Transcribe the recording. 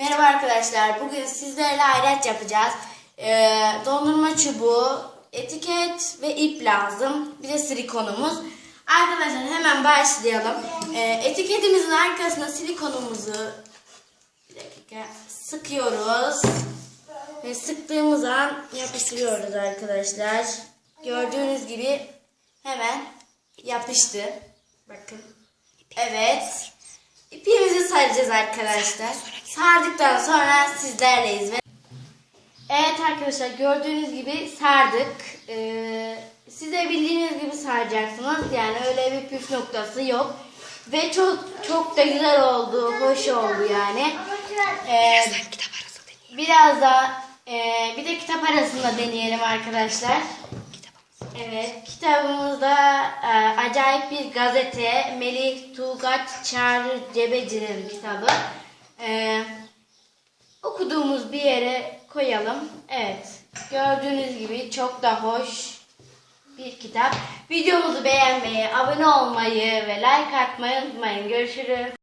Merhaba arkadaşlar. Bugün sizlerle ayraç yapacağız. Ee, dondurma çubuğu, etiket ve ip lazım. Bir de silikonumuz. Arkadaşlar hemen başlayalım. Ee, etiketimizin arkasına silikonumuzu bir dakika sıkıyoruz. Ve sıktığımız an yapıştırıyoruz arkadaşlar. Gördüğünüz gibi hemen yapıştı. Bakın. Evet. İpimizi saracağız arkadaşlar. Sardıktan sonra sizlerleyiz. Ve... Evet arkadaşlar gördüğünüz gibi sardık. Ee, siz de bildiğiniz gibi saracaksınız. Yani öyle bir püf noktası yok. Ve çok çok da güzel oldu. Hoş oldu yani. Ee, biraz da e, bir de kitap arasında deneyelim arkadaşlar. Evet, kitabımızda e, acayip bir gazete Melih Tuğgaç Çağrı Cebeci'nin kitabı. E, okuduğumuz bir yere koyalım. Evet, gördüğünüz gibi çok da hoş bir kitap. Videomuzu beğenmeyi, abone olmayı ve like atmayı unutmayın. Görüşürüz.